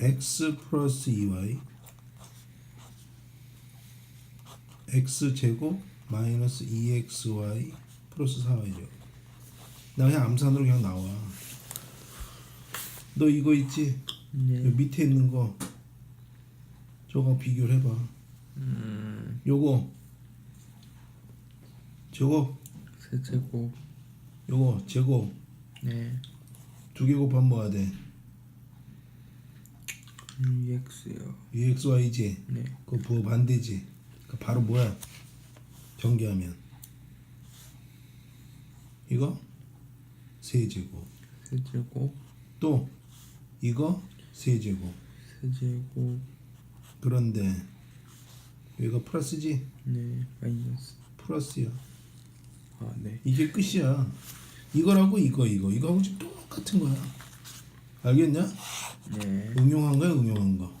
x 플러스 2y x 제곱 마이너스 2xy 플러스 4y죠. 나 그냥 암산으로 그냥 나와. 너 이거 있지? 네. 요 밑에 있는 거 저거 비교를 해봐. 음, 요거 저거 세제곱. 요거 제곱 네. 두 개 곱하면 뭐가 돼? 음, EX요. 2xy지. 네. 그 부호 반대지. 그 바로 뭐야? 전개하면 이거 세제곱 세제곱. 또 이거 세제곱 세제곱. 그런데 여기가 플러스지 네. 마이너스. 플러스야 아, 네. 이게 끝이야 이거라고 이거 이거 이거하고 지금 똑같은 거야 알겠냐? 네. 응용한 거야 응용한 거